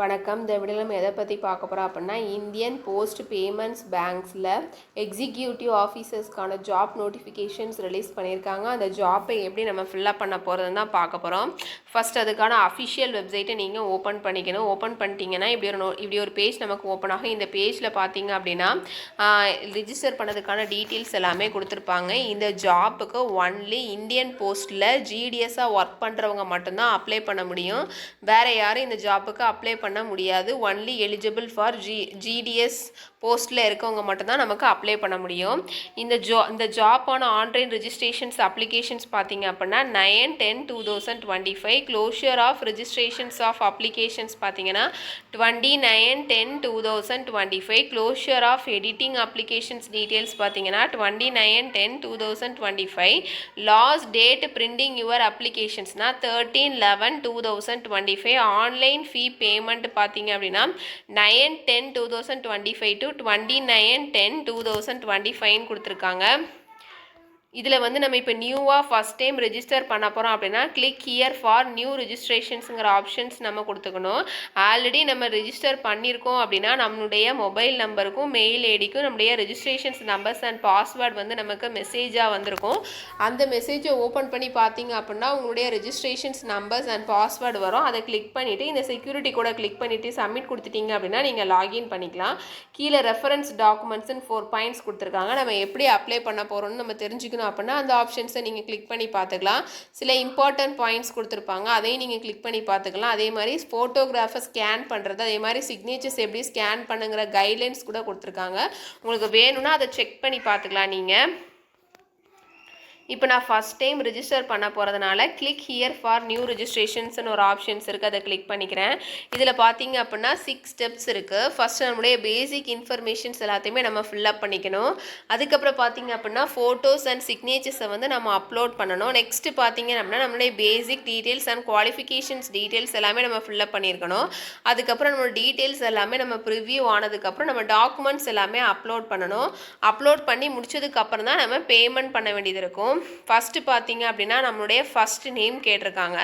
வணக்கம். இந்த வீடியோவில் நம்ம எதை பற்றி பார்க்க போகிறோம் அப்படின்னா இந்தியன் போஸ்ட் பேமெண்ட்ஸ் பேங்க்ஸில் எக்ஸிக்யூட்டிவ் ஆஃபீஸர்ஸ்க்கான ஜாப் நோட்டிஃபிகேஷன்ஸ் ரிலீஸ் பண்ணியிருக்காங்க. அந்த ஜாப்பை எப்படி நம்ம ஃபில்லப் பண்ண போகிறதுன்னு தான் பார்க்க போகிறோம் ஃபஸ்ட் அதுக்கான அஃபிஷியல் வெப்சைட்டை நீங்கள் ஓப்பன் பண்ணிக்கணும். ஓப்பன் பண்ணிட்டீங்கன்னா இப்படி ஒரு நோ இப்படி ஒரு பேஜ் நமக்கு ஓப்பன் ஆகும். இந்த பேஜில் பார்த்தீங்க அப்படின்னா ரிஜிஸ்டர் பண்ணதுக்கான டீட்டெயில்ஸ் எல்லாமே கொடுத்துருப்பாங்க. இந்த ஜாப்புக்கு ஒன்லி இந்தியன் போஸ்ட்டில் ஜிடிஎஸ்ஸாக ஒர்க் பண்ணுறவங்க மட்டும்தான் அப்ளை பண்ண முடியும். வேறு யாரும் இந்த ஜாப்புக்கு அப்ளை பண்ண முடியாது. Only eligible for G GDS போஸ்ட்டில் இருக்கவங்க மட்டும்தான் நமக்கு அப்ளை பண்ண முடியும். இந்த ஜா இந்த ஜாப்பான ஆன்லைன் ரிஜிஸ்ட்ரேஷன்ஸ் அப்ளிகேஷன்ஸ் பார்த்தீங்க அப்படின்னா nine ten two thousand twenty five closure of registrations of applications பார்த்தீங்கன்னா twenty nine ten two thousand twenty five closure of editing applications details பார்த்தீங்கன்னா twenty nine ten two thousand twenty five last date printing your அப்ளிகேஷன்ஸ்னால் thirteen eleven two thousand twenty five online fee payment பார்த்தீங்க அப்படின்னா nine ten two thousand twenty five to twenty nine ten two thousand twenty ஃபைவ்னு கொடுத்துருக்காங்க. இதில் வந்து நம்ம இப்போ நியூவாக first time register பண்ண போகிறோம் அப்படின்னா கிளிக் ஹியர் ஃபார் நியூ ரிஜிஸ்ட்ரேஷன்ஸுங்கிற ஆப்ஷன்ஸ் நம்ம கொடுத்துக்கணும். ஆல்ரெடி நம்ம ரிஜிஸ்டர் பண்ணியிருக்கோம் அப்படின்னா நம்மளுடைய மொபைல் நம்பருக்கும் மெயில் ஐடிக்கும் நம்முடைய ரிஜிஸ்ட்ரேஷன்ஸ் நம்பர்ஸ் அண்ட் பாஸ்வேர்டு வந்து நமக்கு மெசேஜாக வந்திருக்கும். அந்த மெசேஜை ஓப்பன் பண்ணி பார்த்தீங்க அப்படின்னா உங்களுடைய ரிஜிஸ்ட்ரேஷன்ஸ் நம்பர்ஸ் அண்ட் பாஸ்வேர்டு வரும். அதை கிளிக் பண்ணிவிட்டு இந்த செக்யூரிட்டி கூட கிளிக் பண்ணிவிட்டு சப்மிட் கொடுத்துட்டீங்க அப்படின்னா நீங்கள் லாகின் பண்ணிக்கலாம். கீழே ரெஃபரன்ஸ் டாக்குமெண்ட்ஸ்னு ஃபோர் பாயிண்ட்ஸ் கொடுத்துருக்காங்க. நம்ம எப்படி அப்ளை பண்ண போகிறோம்னு நம்ம தெரிஞ்சுக்கணும் அப்படின்னா அந்த ஆப்ஷன்ஸை நீங்கள் கிளிக் பண்ணி பார்த்துக்கலாம். சில இம்பார்ட்டன்ட் பாயிண்ட்ஸ் கொடுத்துருப்பாங்க. அதையும் நீங்கள் கிளிக் பண்ணி பார்த்துக்கலாம். அதே மாதிரி ஃபோட்டோகிராஃபை ஸ்கேன் பண்ணுறது அதே மாதிரி சிக்னேச்சர்ஸ் எப்படி ஸ்கேன் பண்ணுங்கிற கைட்லைன்ஸ் கூட கொடுத்துருக்காங்க. உங்களுக்கு வேணும்னா அதை செக் பண்ணி பார்த்துக்கலாம் நீங்கள் இப்போ நான் ஃபஸ்ட் டைம் ரிஜிஸ்டர் பண்ண போகிறதுனால கிளிக் ஹியர் ஃபார் நியூ ரிஜிஸ்ட்ரேஷன்ஸ்னு ஒரு ஆப்ஷன்ஸ் இருக்குது அதை கிளிக் பண்ணிக்கிறேன். இதில் பார்த்தீங்க அப்படின்னா சிக்ஸ் ஸ்டெப்ஸ் இருக்குது ஃபஸ்ட் நம்மளுடைய பேசிக் இன்ஃபர்மேஷன்ஸ் எல்லாத்தையுமே நம்ம ஃபில்லப் பண்ணிக்கணும். அதுக்கப்புறம் பார்த்தீங்க அப்படின்னா ஃபோட்டோஸ் அண்ட் சிக்னேச்சர்ஸை வந்து நம்ம அப்லோட் பண்ணணும். நெக்ஸ்ட்டு பார்த்தீங்க அப்படின்னா நம்மளுடைய basic details and qualifications details எல்லாமே நம்ம ஃபில்லப் பண்ணியிருக்கணும். அதுக்கப்புறம் நம்ம டீட்டெயில்ஸ் எல்லாமே நம்ம ப்ரிவ்யூ ஆனதுக்கப்புறம் நம்ம டாக்குமெண்ட்ஸ் எல்லாமே அப்லோட் பண்ணணும். அப்லோட் பண்ணி முடிச்சதுக்கப்புறம் தான் நம்ம பேமெண்ட் பண்ண வேண்டியது இருக்கும். ஃபஸ்ட்டு பார்த்தீங்க அப்படின்னா நம்மளுடைய ஃபஸ்ட் நேம் கேட்டிருக்காங்க.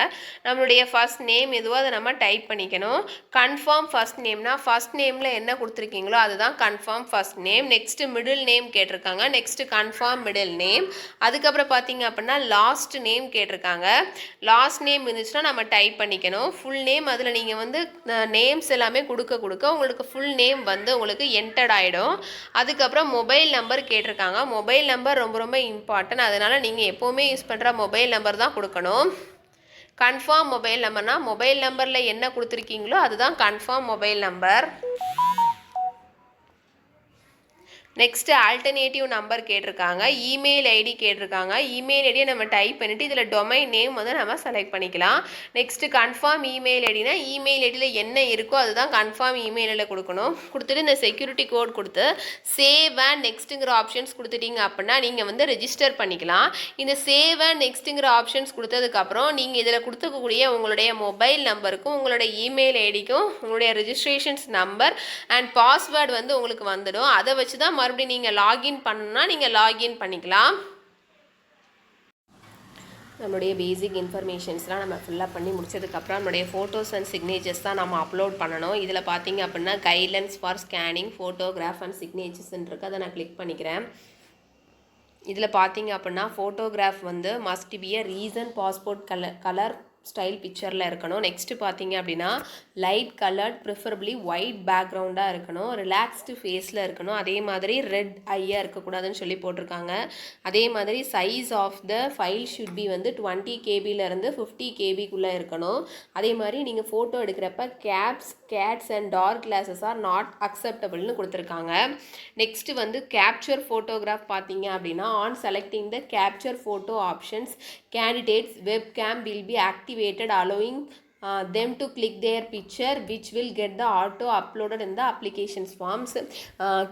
நம்மளுடைய ஃபஸ்ட் நேம் எதுவோ அதை நம்ம டைப் பண்ணிக்கணும். கன்ஃபார்ம் ஃபஸ்ட் நேம்னா ஃபஸ்ட் நேமில் என்ன கொடுத்துருக்கீங்களோ அதுதான் confirm first name next middle name கேட்டிருக்காங்க. நெக்ஸ்ட்டு கன்ஃபார்ம் மிடில் நேம் அதுக்கப்புறம் பார்த்தீங்க அப்படின்னா லாஸ்ட் நேம் கேட்டிருக்காங்க. லாஸ்ட் நேம் இருந்துச்சுன்னா நம்ம டைப் பண்ணிக்கணும். ஃபுல் நேம் அதில் நீங்கள் வந்து நேம்ஸ் எல்லாமே கொடுக்க கொடுக்க உங்களுக்கு ஃபுல் நேம் வந்து உங்களுக்கு என்டர்ட் ஆகிடும் அதுக்கப்புறம் மொபைல் நம்பர் கேட்டிருக்காங்க. மொபைல் நம்பர் ரொம்ப ரொம்ப இம்பார்ட்டன்ட் அதனால் நீங்கள் எப்போவுமே யூஸ் பண்ணுற மொபைல் நம்பர் தான் கொடுக்கணும். கன்ஃபார்ம் மொபைல் நம்பர்னால் மொபைல் நம்பரில் என்ன கொடுத்துருக்கீங்களோ அதுதான் confirm mobile number next alternative number கேட்டிருக்காங்க. இமெயில் ஐடி கேட்டிருக்காங்க. இமெயில் ஐடியை நம்ம டைப் பண்ணிவிட்டு இதில் டொமைன் நேம் வந்து நம்ம செலக்ட் பண்ணிக்கலாம். நெக்ஸ்ட்டு கன்ஃபார்ம் இமெயில் ஐடினா இமெயில் ஐடியில் என்ன இருக்கோ அதுதான் கன்ஃபார்ம் இமெயிலில் கொடுக்கணும். கொடுத்துட்டு இந்த செக்யூரிட்டி கோட் கொடுத்து சேவ் அண்ட் நெக்ஸ்ட்டுங்கிற ஆப்ஷன்ஸ் கொடுத்துட்டீங்க அப்படின்னா நீங்கள் வந்து ரெஜிஸ்டர் பண்ணிக்கலாம். இந்த சேவ் அண்ட் நெக்ஸ்ட்டுங்கிற ஆப்ஷன்ஸ் கொடுத்ததுக்கப்புறம் நீங்கள் இதில் கொடுத்துக்கக்கூடிய உங்களுடைய மொபைல் நம்பருக்கும் உங்களுடைய இமெயில் ஐடிக்கும் உங்களுடைய ரெஜிஸ்ட்ரேஷன்ஸ் நம்பர் அண்ட் பாஸ்வேர்டு வந்து உங்களுக்கு வந்துடும். அதை வச்சு தான் மறுபடியும் நீங்கள் லாகின் பண்ணணுன்னா நீங்கள் லாகின் பண்ணிக்கலாம். நம்மளுடைய பேசிக் இன்ஃபர்மேஷன்ஸ்லாம் நம்ம ஃபில்லப் பண்ணி முடிச்சதுக்கப்புறம் நம்மளுடைய ஃபோட்டோஸ் அண்ட் சிக்னேச்சர்ஸ் தான் நம்ம அப்லோட் பண்ணணும். இதில் பார்த்தீங்க அப்படின்னா guidelines for scanning photograph and சிக்னேச்சர்ஸ்ன்னு இருக்குது அதை நான் கிளிக் பண்ணிக்கிறேன். இதில் பார்த்தீங்க அப்படின்னா ஃபோட்டோகிராஃப் வந்து must be a recent passport colour colour style பிக்சரில் இருக்கணும். நெக்ஸ்ட்டு பார்த்தீங்க அப்படின்னா லைட் கலர்ட் ப்ரிஃபரபிளி ஒயிட் பேக்ரவுண்டாக இருக்கணும். ரிலாக்ஸ்டு ஃபேஸில் இருக்கணும். அதே மாதிரி ரெட் ஐயாக இருக்கக்கூடாதுன்னு சொல்லி போட்டிருக்காங்க. அதே மாதிரி size of the file should be வந்து டுவெண்ட்டி கேபிலேருந்து ஃபிஃப்டி கேபிக்குள்ளே இருக்கணும். அதே மாதிரி நீங்கள் ஃபோட்டோ எடுக்கிறப்ப caps hats and dark glasses are not அக்செப்டபிள்னு கொடுத்துருக்காங்க. நெக்ஸ்ட்டு வந்து கேப்சர் ஃபோட்டோகிராஃப் பார்த்தீங்க அப்படின்னா on selecting the capture photo options candidates webcam will be active activated allowing Uh, them to click their picture which will get the auto uploaded in the applications forms. Uh,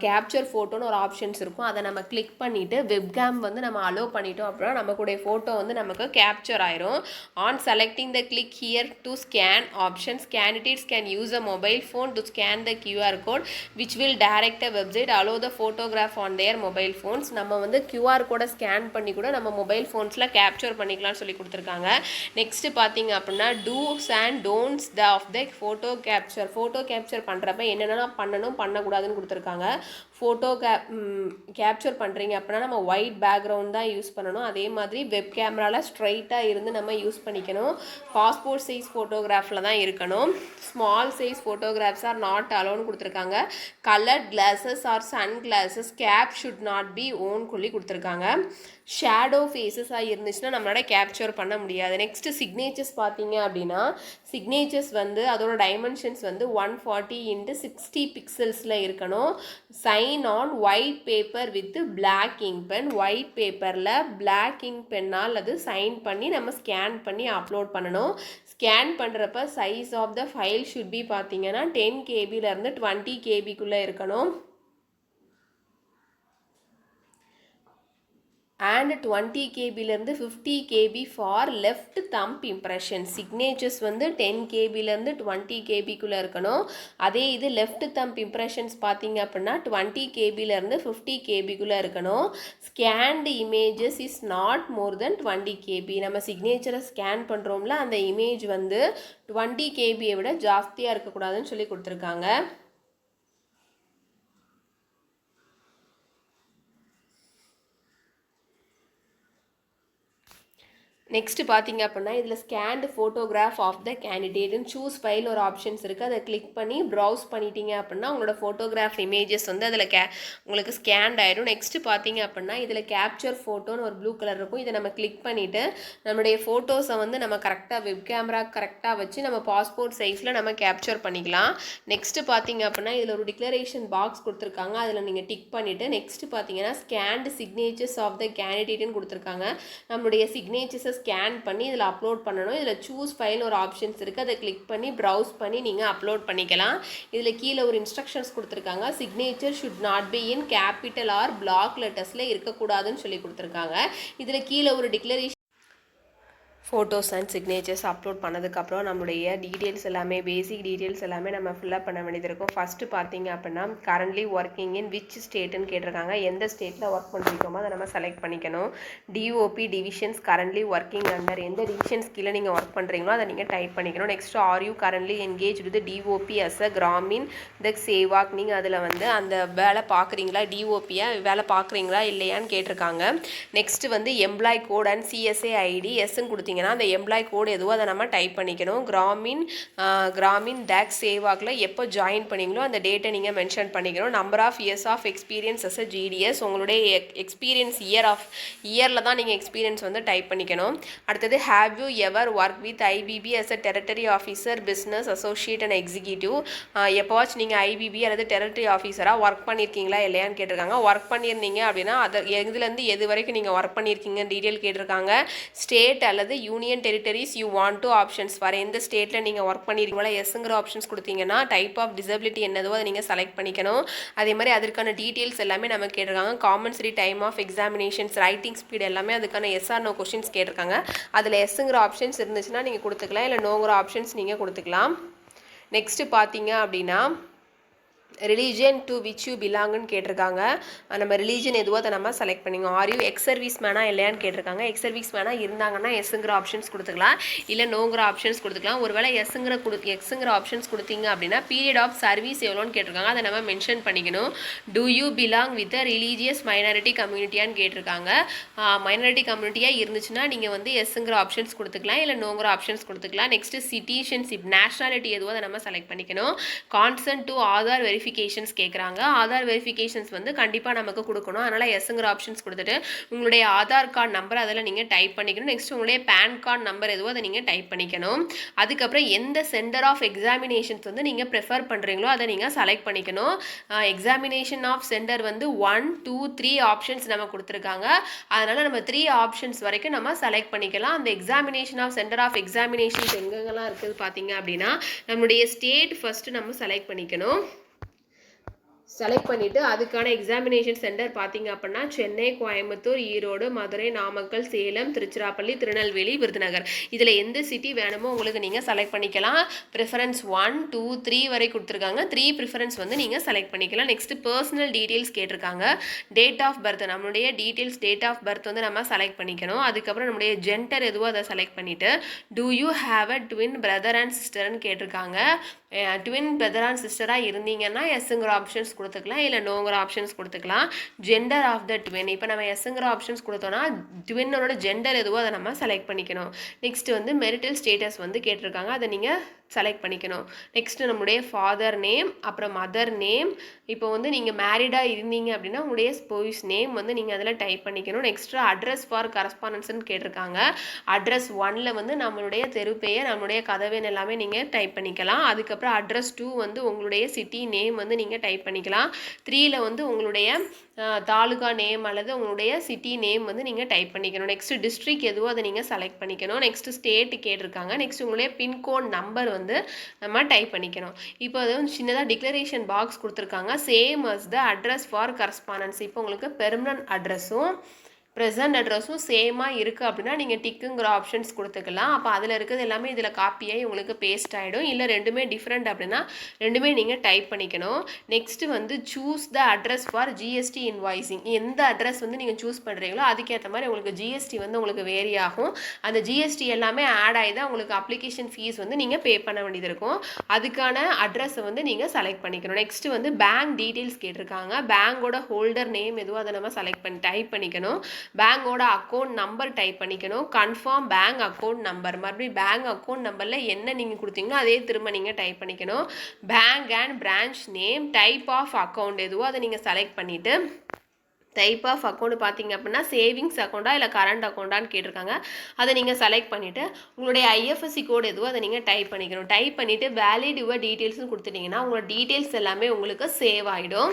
ஃபோட்டோன்னு ஒரு options இருக்கும். அதை நம்ம click பண்ணிவிட்டு webcam வந்து நம்ம allow பண்ணிட்டோம் அப்படின்னா நமக்குடைய ஃபோட்டோ வந்து நமக்கு கேப்சர் ஆயிரும். On selecting the click here to scan options candidates can use a mobile phone to scan the QR code which will direct a website allow the photograph on their mobile phones நம்ம வந்து QR கோடை scan பண்ணி கூட நம்ம mobile ஃபோன்ஸில் capture பண்ணிக்கலாம்னு சொல்லி கொடுத்துருக்காங்க. Next பார்த்தீங்க அப்படின்னா do and don'ts the of the photo capture photo capture பண்ணுறப்ப என்னென்னலாம் பண்ணணும் பண்ணக்கூடாதுன்னு கொடுத்துருக்காங்க. ஃபோட்டோ கே கேப்சர் பண்ணுறீங்க அப்படின்னா நம்ம ஒயிட் பேக்ரவுண்ட் தான் யூஸ் பண்ணணும். அதே மாதிரி வெப் கேமராவில் ஸ்ட்ரைட்டாக இருந்து நம்ம யூஸ் பண்ணிக்கணும். பாஸ்போர்ட் சைஸ் ஃபோட்டோகிராஃபில் தான் இருக்கணும். Small size photographs are not அலோன்னு கொடுத்துருக்காங்க. Colour glasses or sunglasses cap should not be worn சொல்லி கொடுத்துருக்காங்க. ஷேடோ ஃபேஸஸாக இருந்துச்சுன்னா நம்மளால கேப்சர் பண்ண முடியாது. நெக்ஸ்ட்டு சிக்னேச்சர்ஸ் பார்த்தீங்க அப்படின்னா சிக்னேச்சர்ஸ் வந்து அதோட டைமென்ஷன்ஸ் வந்து ஒன் ஃபார்ட்டி இன்ட்டு சிக்ஸ்டி பிக்சல்ஸில் இருக்கணும். Sign on white paper with black ink pen white பேப்பரில் பிளாக் இங்க் பென்னால் அது சைன் பண்ணி நம்ம ஸ்கேன் பண்ணி அப்லோட் பண்ணணும். ஸ்கேன் பண்ணுறப்ப size of the file should be பார்த்தீங்கன்னா டென் கேபிலேருந்து டுவெண்ட்டி கேபிக்குள்ளே இருக்கணும். And twenty கேபிலேருந்து fifty KB for left thumb impression signatures வந்து டென் கேபிலேருந்து டுவெண்ட்டி கேபிக்குள்ளே இருக்கணும். அதே இது லெஃப்ட் தம்ப் இம்ப்ரெஷன்ஸ் பார்த்தீங்க அப்படின்னா டுவெண்ட்டி கேபிலேருந்து ஃபிஃப்டி கேபிக்குள்ளே இருக்கணும். Scanned images is not more than twenty KB நம்ம சிக்னேச்சரை ஸ்கேன் பண்ணுறோம்ல அந்த இமேஜ் வந்து டுவெண்ட்டி கேபியை விட ஜாஸ்தியாக இருக்கக்கூடாதுன்னு சொல்லி கொடுத்துருக்காங்க. நெக்ஸ்ட்டு பார்த்தீங்க அப்படின்னா இதில் ஸ்கேன்டு ஃபோட்டோகிராஃப் ஆஃப் த கேண்டிடேட்னு சூஸ் ஃபைல் ஒரு ஆப்ஷன்ஸ் இருக்குது அதை கிளிக் பண்ணி ப்ரௌஸ் பண்ணிட்டீங்க அப்படின்னா உங்களோட ஃபோட்டோகிராஃப் இமேஜஸ் வந்து அதில் கே உங்களுக்கு ஸ்கேண்ட் ஆகிடும் நெக்ஸ்ட்டு பார்த்தீங்க அப்படின்னா இதில் கேப்சர் ஃபோட்டோன்னு ஒரு ப்ளூ கலர் இருக்கும். இதை நம்ம கிளிக் பண்ணிவிட்டு நம்மளுடைய ஃபோட்டோஸை வந்து நம்ம கரெக்டாக வெப் கேமரா கரெக்டாக வச்சு நம்ம பாஸ்போர்ட் சைஸில் நம்ம கேப்சர் பண்ணிக்கலாம். நெக்ஸ்ட்டு பார்த்தீங்க அப்படின்னா இதில் ஒரு டிக்ளரேஷன் பாக்ஸ் கொடுத்துருக்காங்க. அதில் நீங்கள் டிக் பண்ணிவிட்டு நெக்ஸ்ட்டு பார்த்தீங்கன்னா ஸ்கேன்டு சிக்னேச்சர்ஸ் ஆஃப் த கேண்டிடேட்னு கொடுத்துருக்காங்க. நம்மளுடைய சிக்னேச்சர்ஸை ஸ்கேன் பண்ணி இதில் அப்லோட் பண்ணணும். இதில் சூஸ் ஃபைல் ஒரு ஆப்ஷன்ஸ் இருக்குது அதை கிளிக் பண்ணி ப்ரௌஸ் பண்ணி நீங்கள் அப்லோட் பண்ணிக்கலாம். இதில் கீழே ஒரு இன்ஸ்ட்ரக்ஷன்ஸ் கொடுத்துருக்காங்க. Signature should not be in capital or block லெட்டர்ஸில் இருக்கக்கூடாதுன்னு சொல்லி கொடுத்துருக்காங்க. இதில் கீழே ஒரு declaration photos and signatures upload பண்ணதுக்கப்புறம் நம்மளுடைய டீட்டெயில்ஸ் எல்லாமே பேசிக் டீட்டெயில்ஸ் எல்லாமே நம்ம ஃபில்லப் பண்ண வேண்டியது இருக்கும். ஃபஸ்ட்டு பார்த்தீங்க அப்படின்னா கரண்ட்லி ஒர்க்கிங் இன் விச் ஸ்டேட்டுன்னு கேட்டிருக்காங்க. எந்த ஸ்டேட்டில் ஒர்க் பண்ணிருக்கோமோ அதை நம்ம செலக்ட் பண்ணிக்கணும். DOP divisions currently working under எந்த டிவிஷன்ஸ் கீழே நீங்கள் ஒர்க் பண்ணுறீங்களோ அதை நீங்கள் டைப் பண்ணிக்கணும். Next are you currently engage with DOP as a Gramin த சேவாக் நீங்கள் அதில் வந்து அந்த வேலை பார்க்குறீங்களா? டிஓபியை வேலை பார்க்குறீங்களா? இல்லையான்னு கேட்டிருக்காங்க. நெக்ஸ்ட் வந்து employee code and CSA ID எஸ்ன்னு கொடுத்தீங்க பார்த்தீங்கன்னா அந்த எம்ப்ளாய் கோடு எதுவோ அதை நம்ம டைப் பண்ணிக்கணும். கிராமின் கிராமின் டேக் சேவாக்கில் எப்போ ஜாயின் பண்ணீங்களோ அந்த டேட்டை நீங்கள் மென்ஷன் பண்ணிக்கணும். Number of years of experience as a GDS உங்களுடைய எக்ஸ்பீரியன்ஸ் இயர் ஆஃப் இயரில் தான் நீங்கள் எக்ஸ்பீரியன்ஸ் வந்து டைப் பண்ணிக்கணும். அடுத்தது have you ever work with IPP as a territory officer business associate and executive எப்போவாச்சும் நீங்கள் ஐபிபி அல்லது டெரிட்டரி ஆஃபீஸராக ஒர்க் பண்ணியிருக்கீங்களா இல்லையான்னு கேட்டிருக்காங்க. ஒர்க் பண்ணியிருந்தீங்க அப்படின்னா அதை எதுலேருந்து எது வரைக்கும் நீங்கள் ஒர்க் பண்ணியிருக்கீங்கன்னு டீட்டெயில் கேட்டிருக்காங்க. ஸ்டேட் அல்லது union territories you want to options வர எந்த ஸ்டேட்டில் நீங்கள் ஒர்க் பண்ணியிருக்கீங்களா எஸ்ங்கிற ஆப்ஷன்ஸ் கொடுத்தீங்கன்னா டைப் ஆஃப் டிசபிலிட்டி என்னதோ அதை நீங்கள் செலக்ட் பண்ணிக்கணும். அதே மாதிரி அதற்கான டீட்டெயில்ஸ் எல்லாமே நம்ம கேட்டிருக்காங்க. காமன்சரி time of examinations writing speed எல்லாமே அதுக்கான எஸ்ஆர் நோ கொஷின்ஸ் கேட்டிருக்காங்க. அதில் எஸ்ங்கிற ஆப்ஷன்ஸ் இருந்துச்சுன்னா நீங்கள் கொடுத்துக்கலாம். இல்லை நோங்கிற ஆப்ஷன்ஸ் நீங்கள் கொடுத்துக்கலாம். நெக்ஸ்ட்டு பார்த்தீங்க அப்படின்னா ரிலீஜியன் டு விச் யூ பிலாங்குன்னு கேட்டிருக்காங்க. நம்ம ரிலீஜன் எதுவோ அதை நம்ம செலக்ட் பண்ணிங்க ஆர் யூ எக்ஸ் சர்வீஸ் மேனா இல்லையான்னு கேட்டிருக்காங்க. எக்ஸ் சர்வீஸ் மேனா இருந்தாங்கன்னா எஸ்ங்கிற ஆப்ஷன்ஸ் கொடுத்துக்கலாம். இல்லை நோங்கிற ஆப்ஷன்ஸ் கொடுத்துக்கலாம். ஒருவேளை எஸ்ங்கிற கொடு எக்ஸுங்கிற ஆப்ஷன்ஸ் கொடுத்தீங்க அப்படின்னா பீரியட் ஆஃப் சர்வீஸ் எவ்வளோன்னு கேட்டிருக்காங்க. அதை நம்ம மென்ஷன் பண்ணிக்கணும். Do you belong with a religious minority கம்யூனிட்டியான்னு கேட்டிருக்காங்க. மைனாரிட்டி கம்யூனிட்டியாக இருந்துச்சுன்னா நீங்கள் வந்து எஸ்ங்கிற ஆப்ஷன்ஸ் கொடுத்துக்கலாம். இல்லை நோங்கிற ஆப்ஷன்ஸ் கொடுத்துக்கலாம். நெக்ஸ்ட்டு சிட்டிஷன்ஷிப் நேஷனாலிட்டி எதுவோ அதை நம்ம செலக்ட் பண்ணிக்கணும். Consent to Aadhaar verification verifications கேட்குறாங்க ஆதார் வெரிஃபிகேஷன்ஸ் வந்து கண்டிப்பாக நமக்கு கொடுக்கணும். அதனால் எஸ்ங்கிற ஆப்ஷன்ஸ் கொடுத்துட்டு உங்களுடைய ஆதார் கார்டு நம்பர் அதில் நீங்கள் டைப் பண்ணிக்கணும். நெக்ஸ்ட் உங்களுடைய பேன் கார்டு நம்பர் எதுவோ அதை நீங்கள் டைப் பண்ணிக்கணும். அதுக்கப்புறம் எந்த சென்டர் ஆஃப் எக்ஸாமினேஷன்ஸ் வந்து நீங்கள் ப்ரிஃபர் பண்ணுறீங்களோ அதை நீங்கள் செலக்ட் பண்ணிக்கணும். எக்ஸாமினேஷன் ஆஃப் சென்டர் வந்து ஒன் டூ த்ரீ ஆப்ஷன்ஸ் நம்ம கொடுத்துருக்காங்க. அதனால் நம்ம த்ரீ ஆப்ஷன்ஸ் வரைக்கும் நம்ம செலக்ட் பண்ணிக்கலாம். அந்த examination of centre of examinations எங்கெங்கெல்லாம் இருக்குது பார்த்தீங்க அப்படின்னா நம்மளுடைய ஸ்டேட் ஃபஸ்ட்டு நம்ம செலக்ட் பண்ணிக்கணும். செலக்ட் பண்ணிவிட்டு அதுக்கான எக்ஸாமினேஷன் சென்டர் பார்த்தீங்க அப்படின்னா சென்னை கோயம்புத்தூர் ஈரோடு மதுரை நாமக்கல் சேலம் திருச்சிராப்பள்ளி திருநெல்வேலி விருதுநகர். இதில் எந்த சிட்டி வேணுமோ உங்களுக்கு நீங்கள் செலக்ட் பண்ணிக்கலாம். ப்ரிஃபரன்ஸ் ஒன் டூ த்ரீ வரை கொடுத்துருக்காங்க. த்ரீ ப்ரிஃபரன்ஸ் வந்து நீங்கள் செலக்ட் பண்ணிக்கலாம். நெக்ஸ்ட் பர்சனல் டீட்டெயில்ஸ் கேட்டிருக்காங்க. டேட் ஆஃப் பர்த் நம்மளுடைய டீட்டெயில்ஸ் டேட் ஆஃப் பர்த் வந்து நம்ம செலக்ட் பண்ணிக்கணும். அதுக்கப்புறம் நம்முடைய ஜென்டர் எதுவோ அதை செலக்ட் பண்ணிவிட்டு do you have a twin brother and சிஸ்டர்னு கேட்டிருக்காங்க. ட்வின் பிரதர் அண்ட் சிஸ்டராக இருந்தீங்கன்னா எஸ்ங்கிற ஆப்ஷன்ஸ் கொடுத்துக்கலாம் இல்லை நோங்கிற ஆப்ஷன்ஸ் கொடுத்துக்கலாம். ஜெண்டர் ஆஃப் த ட்வின் இப்போ நம்ம எஸ்ங்கிற ஆப்ஷன்ஸ் கொடுத்தோன்னா ட்வின்னோட ஜெண்டர் எதுவோ அதை நம்ம செலக்ட் பண்ணிக்கணும். நெக்ஸ்ட் வந்து மெரிட்டல் ஸ்டேட்டஸ் வந்து கேட்டிருக்காங்க அதை நீங்கள் செலக்ட் பண்ணிக்கணும். நெக்ஸ்ட் நம்முடைய ஃபாதர் நேம் அப்புறம் மதர் நேம் இப்போ வந்து நீங்கள் மேரிடாக இருந்தீங்க அப்படின்னா உங்களுடைய ஸ்போய்ஸ் நேம் வந்து நீங்கள் அதில் டைப் பண்ணிக்கணும். நெக்ஸ்ட்டு அட்ரஸ் ஃபார் கரஸ்பாண்டன்ஸ்னு கேட்டிருக்காங்க. அட்ரஸ் ஒனில் வந்து நம்மளுடைய தெரு பெயர் நம்மளுடைய கதவேன் எல்லாமே நீங்கள் டைப் பண்ணிக்கலாம். அதுக்கப்புறம் அட்ரஸ் டூ வந்து உங்களுடைய சிட்டி நேம் வந்து நீங்கள் டைப் பண்ணிக்கலாம். த்ரீயில் வந்து உங்களுடைய தாலுகா நேம் அல்லது உங்களுடைய சிட்டி நேம் வந்து நீங்கள் டைப் பண்ணிக்கணும். நெக்ஸ்ட் டிஸ்ட்ரிக் எதுவோ அதை நீங்கள் செலக்ட் பண்ணிக்கணும். நெக்ஸ்ட் ஸ்டேட் கேட்டிருக்காங்க. நெக்ஸ்ட் உங்களுடைய பின்கோட் நம்பர் வந்து நம்ம டைப் பண்ணிக்கணும். இப்போ அது வந்து சின்னதாக டிக்ளரேஷன் பாக்ஸ் கொடுத்துருக்காங்க. Same as the address for correspondence இப்போ உங்களுக்கு பெர்மனன்ட் அட்ரஸும் ப்ரெசன்ட் அட்ரஸும் சேமாக இருக்குது அப்படின்னா நீங்கள் டிக்குங்கிற ஆப்ஷன்ஸ் கொடுத்துக்கலாம். அப்போ அதில் இருக்கிறது எல்லாமே இதில் காப்பியாகி உங்களுக்கு பேஸ்ட் ஆகிடும் இல்லை ரெண்டுமே டிஃப்ரெண்ட் அப்படின்னா ரெண்டுமே நீங்கள் டைப் பண்ணிக்கணும். நெக்ஸ்ட்டு வந்து choose the address for GST invoicing எந்த அட்ரஸ் வந்து நீங்கள் சூஸ் பண்ணுறீங்களோ அதுக்கேற்ற மாதிரி உங்களுக்கு ஜிஎஸ்டி வந்து உங்களுக்கு வேரி ஆகும். அந்த ஜிஎஸ்டி எல்லாமே ஆட் ஆகி தான் உங்களுக்கு அப்ளிகேஷன் ஃபீஸ் வந்து நீங்கள் பே பண்ண வேண்டியது இருக்கும். அதுக்கான அட்ரஸை வந்து நீங்கள் செலக்ட் பண்ணிக்கணும். நெக்ஸ்ட்டு வந்து பேங்க் டீட்டெயில்ஸ் கேட்டிருக்காங்க. பேங்கோட ஹோல்டர் நேம் எதுவோ அதை நம்ம செலக்ட் பண்ணி டைப் பண்ணிக்கணும். பேங்கோட அக்கௌண்ட் நம்பர் டைப் பண்ணிக்கணும். கன்ஃபார்ம் பேங்க் அக்கௌண்ட் நம்பர் மறுபடியும் பேங்க் அக்கௌண்ட் நம்பரில் என்ன நீங்கள் கொடுத்தீங்களோ அதே திரும்ப நீங்கள் டைப் பண்ணிக்கணும். Bank and branch name type of account எதுவோ அதை நீங்கள் செலக்ட் பண்ணிவிட்டு டைப் ஆஃப் அக்கௌண்ட் பார்த்தீங்க அப்படின்னா சேவிங்ஸ் அக்கௌண்ட்டா இல்லை கரண்ட் அக்கௌண்ட்டான்னு கேட்டிருக்காங்க. அதை நீங்கள் செலக்ட் பண்ணிவிட்டு உங்களுடைய ஐஎஃப்எஸ்சி கோடு எதுவோ அதை நீங்கள் டைப் பண்ணிக்கணும். டைப் பண்ணிவிட்டு வேலிட் யுவர் டீட்டெயில்ஸ்னு கொடுத்துட்டிங்கன்னா உங்களோட டீட்டெயில்ஸ் எல்லாமே உங்களுக்கு சேவ் ஆகிடும்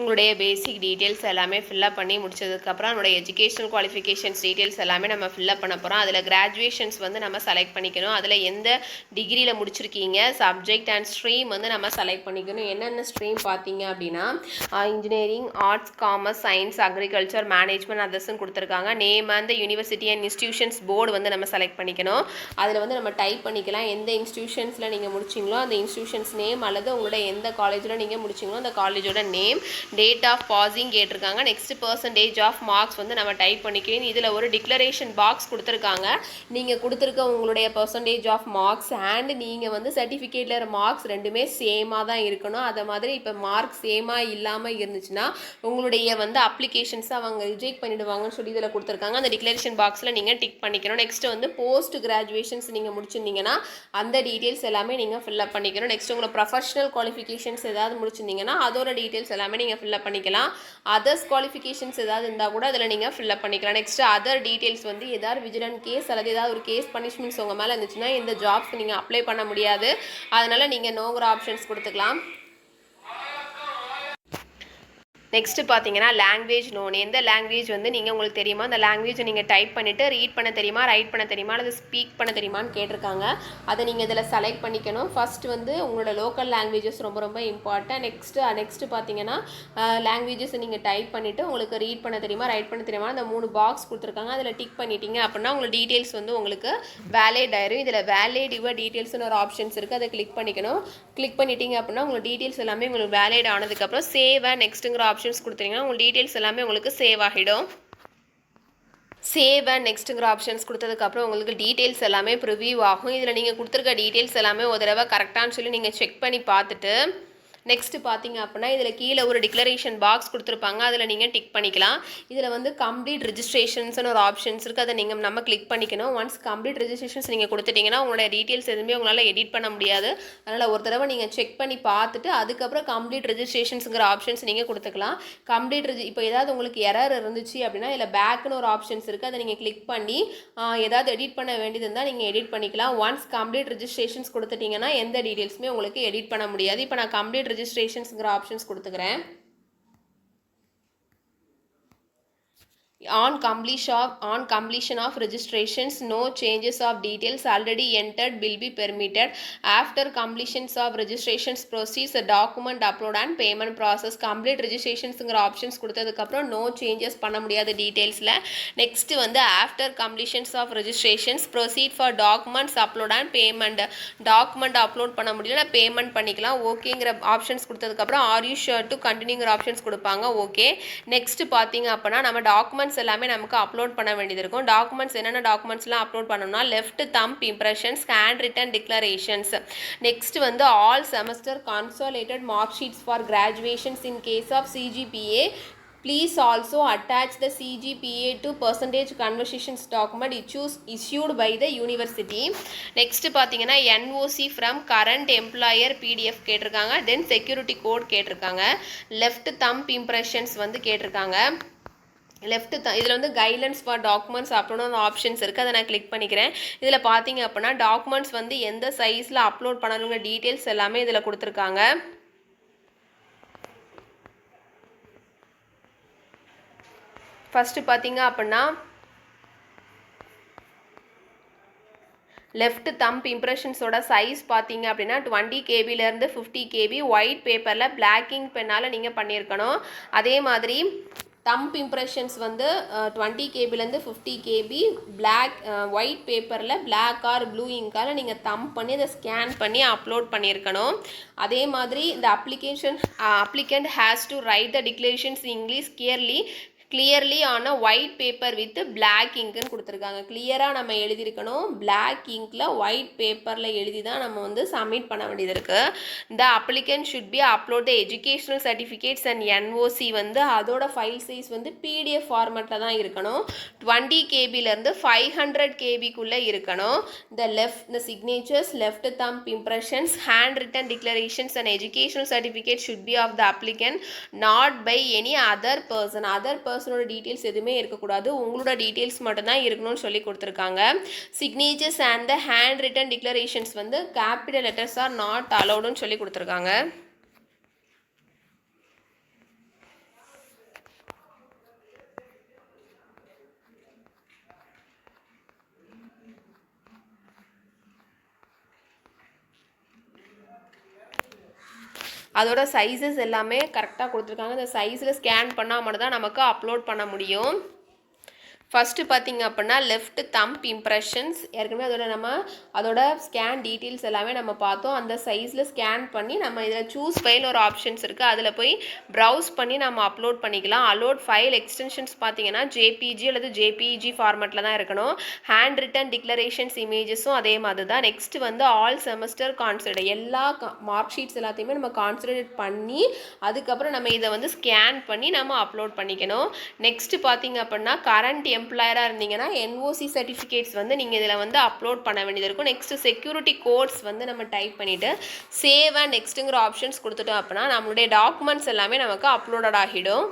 உங்களுடைய பேசிக் டீட்டெயில்ஸ் எல்லாமே ஃபில்லப் பண்ணி முடிச்சதுக்கப்புறம் நம்மளுடைய எஜுகேஷனல் குவாலிஃபிகேஷன்ஸ் டீட்டெயில்ஸ் எல்லாமே நம்ம ஃபில்லப் பண்ண போகிறோம் அதில் கிராஜுவேஷன்ஸ் வந்து நம்ம செலக்ட் பண்ணிக்கணும். அதில் எந்த டிகிரியில் முடிச்சிருக்கீங்க சப்ஜெக்ட் அண்ட் ஸ்ட்ரீம் வந்து நம்ம செலக்ட் பண்ணிக்கணும். என்னென்ன ஸ்ட்ரீம் பார்த்தீங்க அப்படின்னா engineering arts commerce science agriculture management அதர்ஸ்ன்னு கொடுத்துருக்காங்க. நேம் அந்த யூனிவர்சிட்டி அண்ட் இன்ஸ்டியூஷன்ஸ் போர்டு வந்து நம்ம செலக்ட் பண்ணிக்கணும். அதில் வந்து நம்ம டைப் பண்ணிக்கலாம். எந்த இன்ஸ்டியூஷன்ஸில் நீங்கள் முடிச்சிங்களோ அந்த இன்ஸ்டியூஷன்ஸ் நேம் அல்லது உங்களோட எந்த காலேஜில் நீங்கள் முடிச்சிங்களோ அந்த காலேஜோட நேம் டேட் ஆஃப் பாசிங் கேட்டிருக்காங்க. நெக்ஸ்ட் பர்சன்டேஜ் ஆஃப் மார்க்ஸ் வந்து நம்ம டைப் பண்ணிக்கிறேன். இதில் ஒரு டிக்ளரேஷன் பாக்ஸ் கொடுத்துருக்காங்க. நீங்கள் கொடுத்துருக்க உங்களுடைய பர்சன்டேஜ் ஆஃப் மார்க்ஸ் அண்ட் நீங்கள் வந்து சர்டிஃபிகேட்டில் மார்க்ஸ் ரெண்டுமே சேமாக தான் இருக்கணும். அதை மாதிரி இப்போ மார்க் சேமாக இல்லாமல் இருந்துச்சுன்னா உங்களுடைய வந்து அப்ளிகேஷன்ஸை அவங்க ரிஜெக்ட் பண்ணிடுவாங்கன்னு சொல்லி இதில் கொடுத்துருக்காங்க. அந்த டிக்ளரேஷன் பாக்ஸில் நீங்கள் டிக் பண்ணிக்கணும். நெக்ஸ்ட் வந்து போஸ்ட் கிராஜுவேஷன்ஸ் நீங்கள் முடிச்சிருந்தீங்கன்னா அந்த டீட்டெயில்ஸ் எல்லாமே நீங்கள் ஃபில்அப் பண்ணிக்கணும். நெக்ஸ்ட் உங்களை ப்ரொஃபஷனல் குவாலிஃபிகேஷன்ஸ் ஏதாவது முடிச்சிருந்தீங்கன்னா அதோட டீட்டெயில்ஸ் எல்லாமே நீங்கள் ஃபில்லப் பண்ணிக்கலாம். அதர்ஸ் குவாலிஃபிகேஷன்ஸ் ஏதாவது இருந்தால் கூட அதில் நீங்கள் ஃபில்லப் பண்ணிக்கலாம். நெக்ஸ்ட் அதர் டீட்டெயில்ஸ் வந்து ஏதாவது விஜிலன் கேஸ் அல்லது ஏதாவது ஒரு கேஸ் பனிஷ்மெண்ட்ஸ் உங்கள் மேலே இருந்துச்சுன்னா இந்த ஜாப்ஸ் நீங்கள் அப்ளை பண்ண முடியாது. அதனால் நீங்கள் நோங்கிற ஆப்ஷன்ஸ் கொடுத்துக்கலாம். நெக்ஸ்ட்டு பார்த்தீங்கன்னா லாங்குவேஜ் நோன் எந்த லாங்குவேஜ் வந்து நீங்கள் உங்களுக்கு தெரியுமா அந்த லாங்குவேஜை நீங்கள் டைப் பண்ணிவிட்டு ரீட் பண்ண தெரியுமா ரைட் பண்ண தெரியுமா அல்லது ஸ்பீக் பண்ண தெரியுமான்னு கேட்டிருக்காங்க. அதை நீங்கள் இதில் செலக்ட் பண்ணிக்கணும். ஃபஸ்ட்டு வந்து உங்களோட லோக்கல் லாங்குவேஜஸ் ரொம்ப ரொம்ப இம்பார்ட்டன்ட் நெக்ஸ்ட்டு நெக்ஸ்ட்டு பார்த்தீங்கன்னா லாங்குவேஜஸ் நீங்கள் டைப் பண்ணிவிட்டு உங்களுக்கு ரீட் பண்ண தெரியுமா ரைட் பண்ண தெரியுமா அந்த மூணு பாக்ஸ் கொடுத்துருக்காங்க. அதில் டிக் பண்ணிட்டீங்க அப்படின்னா உங்களோட டீட்டெயில்ஸ் வந்து உங்களுக்கு வேலிட் ஆயிரும். இதில் வேலிட் யுவர் டீட்டெயில்ஸ்னு ஒரு ஆப்ஷன்ஸ் இருக்குது அதை கிளிக் பண்ணிக்கணும். கிளிக் பண்ணிட்டீங்க அப்படின்னா உங்களோட டீட்டெயில்ஸ் எல்லாமே உங்களுக்கு வேலிட் ஆனதுக்கப்புறம் சேவ் நெக்ஸ்ட்டுங்கிற ஆப்ஷன் ஆப்ஷன்ஸ் கொடுத்தீங்கன்னா உங்கள் டீட்டெயில்ஸ் எல்லாமே உங்களுக்கு சேவ் ஆகிடும். சேவ் அண்ட் நெக்ஸ்ட்டுங்கிற ஆப்ஷன்ஸ் கொடுத்ததுக்கப்புறம் உங்களுக்கு டீட்டெயில்ஸ் எல்லாமே ப்ரிவியூ ஆகும். இதில் நீங்கள் கொடுத்துருக்க டீட்டெயில்ஸ் எல்லாமே ஒரு தடவை கரெக்டானு சொல்லி நீங்கள் செக் பண்ணி பார்த்துட்டு நெக்ஸ்ட்டு பார்த்தீங்க அப்படின்னா இதில் கீழே ஒரு டிக்ளரேஷன் பாக்ஸ் கொடுத்துருப்பாங்க. அதில் நீங்கள் டிக் பண்ணிக்கலாம். இதில் வந்து கம்ப்ளீட் ரிஜிஸ்ட்ரேஷன்ஸ்னு ஒரு ஆப்ஷன்ஸ் இருக்குது அதை நீங்கள் நம்ம கிளிக் பண்ணிக்கணும். ஒன்ஸ் கம்ப்ளீட் ரிஜிஸ்ட்ரேஷன்ஸ் நீங்கள் கொடுத்துட்டீங்கன்னா உங்களோட டீட்டெயில்ஸ் எதுவுமே உங்களால் எடிட் பண்ண முடியாது. அதனால் ஒரு தடவை நீங்கள் செக் பண்ணி பார்த்துட்டு அதுக்கப்புறம் கம்ப்ளீட் ரிஜிஸ்ட்ரேஷன்ஸுங்கிற ஆப்ஷன்ஸ் நீங்கள் கொடுத்துக்கலாம். கம்ப்ளீட் ரிஜி இப்போ ஏதாவது உங்களுக்கு எரர் இருந்துச்சு அப்படின்னா இதில் பேக்குன்னு ஒரு ஆப்ஷன்ஸ் இருக்குது அதை நீங்கள் கிளிக் பண்ணி ஏதாவது எடிட் பண்ண வேண்டியது இருந்தால் நீங்கள் எடிட் பண்ணிக்கலாம். ஒன்ஸ் கம்ப்ளீட் ரிஜிஸ்ட்ரேஷன்ஸ் கொடுத்துட்டீங்கன்னா எந்த டீட்டெயில்ஸுமே உங்களுக்கு எடிட் பண்ண முடியாது. இப்போ நான் கம்ப்ளீட் ரெஜிஸ்ட்ரேஷன்ஸுங்கிற ஆப்ஷன்ஸ் கொடுத்துக்கிறேன். On completion of on completion of registrations no changes of details already entered will be permitted after completions of registrations proceed document upload and payment process complete registrationsங்கிற options கொடுத்ததுக்கப்புறம் no changes பண்ண முடியாத டீட்டெயில்ஸில் next வந்து after completions of registrations proceed for documents upload and payment document upload பண்ண முடியல payment பண்ணிக்கலாம் ஓகேங்கிற options கொடுத்ததுக்கப்புறம் ஆர் யூ ஷோர் டு கண்டினியூங்கிற ஆப்ஷன்ஸ் கொடுப்பாங்க ஓகே நெக்ஸ்ட் பார்த்தீங்க அப்படின்னா நம்ம டாக்குமெண்ட் டாக்குமெண்ட்ஸ் எல்லாமே நமக்கு அப்லோட் பண்ண வேண்டியது இருக்கும். டாக்குமெண்ட்ஸ் என்னென்ன டாக்குமெண்ட்ஸ்லாம் அப்லோட் பண்ணணும்னா left thumb impressions hand written declarations next வந்து all semester consolidated mark sheets for graduations in case of CGPA Please also attach the CGPA to percentage conversations document issues issued by the university. Next பார்த்தீங்கன்னா NOC from current employer PDF கேட்டிருக்காங்க. Then security code கேட்டிருக்காங்க. Left thumb impressions வந்து கேட்டிருக்காங்க. Left தான். இதில் வந்து guidelines for documents அப்படின்னு options இருக்குது அதை நான் கிளிக் பண்ணிக்கிறேன். இதில் பார்த்தீங்க அப்படின்னா டாக்குமெண்ட்ஸ் வந்து எந்த சைஸில் அப்லோட் பண்ணணுங்கிற டீட்டெயில்ஸ் எல்லாமே இதில் கொடுத்துருக்காங்க. ஃபஸ்ட்டு பார்த்தீங்க அப்படின்னா லெஃப்ட் தம்ப் இம்ப்ரெஷன்ஸோட சைஸ் பார்த்தீங்க அப்படின்னா டுவெண்ட்டி கேபிலேருந்து ஃபிஃப்டி கேபி ஒயிட் பேப்பரில் பிளாக்கிங் பென்னால் நீங்கள் பண்ணியிருக்கணும். அதே மாதிரி தம்ப் இம்ப்ரெஷன்ஸ் வந்து டுவெண்ட்டி கேபிலேருந்து ஃபிஃப்டி கேபி பிளாக் ஒயிட் பேப்பரில் பிளாக் ஆர் ப்ளூ இங்கால் நீங்கள் தம்ப் பண்ணி அதை ஸ்கேன் பண்ணி அப்லோட் பண்ணியிருக்கணும். அதே மாதிரி இந்த application applicant has to write the declarations English clearly clearly on white paper with black இங்க்குன்னு கொடுத்துருக்காங்க. கிளியராக நம்ம எழுதியிருக்கணும். பிளாக் இங்கில் ஒயிட் பேப்பரில் எழுதி தான் நம்ம வந்து சப்மிட் பண்ண வேண்டியது இருக்குது the applicant should be upload the educational certificates and NOC வந்து அதோட ஃபைல் சைஸ் வந்து பிடிஎஃப் ஃபார்மேட்டில் தான் இருக்கணும். டுவெண்ட்டி கேபிலேருந்து ஃபைவ் ஹண்ட்ரட் கேபிக்குள்ளே இருக்கணும். The left the signatures left thumb impressions hand written declarations and educational certificate should be of the applicant not by any other person other person பர்சனோட details எதுவுமே இருக்கக்கூடாது. உங்களோட டீட்டெயில்ஸ் மட்டும்தான் இருக்கணும்னு சொல்லி கொடுத்துருக்காங்க. Signatures and the hand written declarations வந்து capital letters are not அலௌடுன்னு சொல்லி கொடுத்துருக்காங்க. அதோட சைஸஸ் எல்லாமே கரெக்டாக கொடுத்துருக்காங்க. இந்த சைஸில் ஸ்கேன் பண்ணால் மட்டும் தான் நமக்கு அப்லோட் பண்ண முடியும். ஃபஸ்ட்டு பார்த்தீங்க அப்படின்னா லெஃப்ட் தம்ப் இம்ப்ரெஷன்ஸ் ஏற்கனவே அதோட நம்ம அதோட ஸ்கேன் டீட்டெயில்ஸ் எல்லாமே நம்ம பார்த்தோம். அந்த சைஸில் ஸ்கேன் பண்ணி நம்ம இதில் சூஸ் ஃபைல் ஒரு ஆப்ஷன்ஸ் இருக்குது அதில் போய் ப்ரௌஸ் பண்ணி நம்ம அப்லோட் பண்ணிக்கலாம். அலோட் ஃபைல் எக்ஸ்டென்ஷன்ஸ் பார்த்தீங்கன்னா ஜேபிஜி அல்லது ஜேபிஜி ஃபார்மெட்டில் தான் இருக்கணும். ஹேண்ட் ரிட்டன் டிக்ளரேஷன்ஸ் இமேஜஸும் அதே மாதிரி தான். நெக்ஸ்ட் வந்து ஆல் செமஸ்டர் கான்சிடர் எல்லா மார்க் ஷீட்ஸ் எல்லாத்தையுமே நம்ம கான்சன்ட்ரேட் பண்ணி அதுக்கப்புறம் நம்ம இதை வந்து ஸ்கேன் பண்ணி நம்ம அப்லோட் பண்ணிக்கணும். நெக்ஸ்ட் பார்த்தீங்க அப்படின்னா கரண்ட் எம்ப்ளாயராக இருந்தீங்கன்னா என்ஓசி சர்டிஃபிகேட்ஸ் வந்து நீங்கள் இதில் வந்து அப்லோட் பண்ண வேண்டியது இருக்கும். நெக்ஸ்ட்டு செக்யூரிட்டி கோட்ஸ் வந்து நம்ம டைப் பண்ணிவிட்டு சேவ் அண்ட் நெக்ஸ்ட்டுங்கிற ஆப்ஷன்ஸ் கொடுத்துட்டோம் அப்படின்னா நம்மளுடைய டாக்குமெண்ட்ஸ் எல்லாமே நமக்கு அப்லோடட் ஆகிடும்.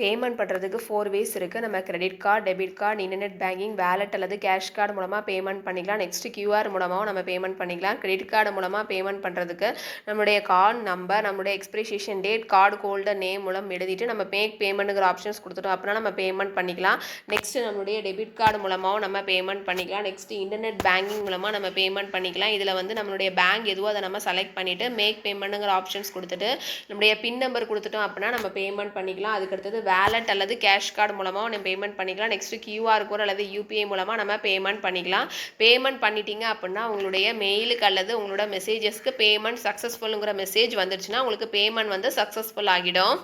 பேமெண்ட் பண்ணுறதுக்கு ஃபோர் வேஸ் இருக்குது நம்ம credit card debit card internet banking wallet அல்லது கேஷ் கார்டு மூலமாக பேமெண்ட் பண்ணிக்கலாம். நெக்ஸ்ட் கியூஆர் மூலமாகவும் நம்ம பேமெண்ட் பண்ணிக்கலாம். கிரெடிட் கார்டு மூலமாக பேமெண்ட் பண்ணுறதுக்கு நம்மளுடைய கார்டு நம்பர் நம்மளுடைய expiration date card holder name மூலம் எழுதிட்டு நம்ம மேக் பேமெண்ட்டுங்கிற ஆப்ஷன்ஸ் கொடுத்துட்டோம் அப்படின்னா நம்ம பேமெண்ட் பண்ணிக்கலாம். நெக்ஸ்ட்டு நம்மளுடைய டெபிட் கார்டு மூலமாகவும் நம்ம பேமெண்ட் பண்ணிக்கலாம். நெக்ஸ்ட்டு இன்டர்நெட் பேங்கிங் மூலமாக நம்ம பேமெண்ட் பண்ணிக்கலாம். இதில் வந்து நம்மளுடைய பேங்க் எதுவோ அதை நம்ம செலக்ட் பண்ணிவிட்டு மேக் பேமெண்ட்டுங்கிற ஆப்ஷன்ஸ் கொடுத்துட்டு நம்மளுடைய பின் நம்பர் கொடுத்துட்டோம் அப்படின்னா நம்ம பேமெண்ட் பண்ணிக்கலாம். அதுக்கடுத்தது வேலட் அல்லது கேஷ் கார்டு மூலமாக நம்ம பேமெண்ட் பண்ணிக்கலாம். நெக்ஸ்ட்டு கியூஆர் கோட் அல்லது யூபிஐ மூலமாக நம்ம பேமெண்ட் பண்ணிக்கலாம். பேமெண்ட் பண்ணிட்டீங்க அப்படின்னா உங்களுடைய மெயிலுக்கு அல்லது உங்களோட மெசேஜஸ்க்கு பேமெண்ட் சக்ஸஸ்ஃபுல்லுங்கிற மெசேஜ் வந்துடுச்சுன்னா உங்களுக்கு பேமெண்ட் வந்து சக்ஸஸ்ஃபுல் ஆகிடும்.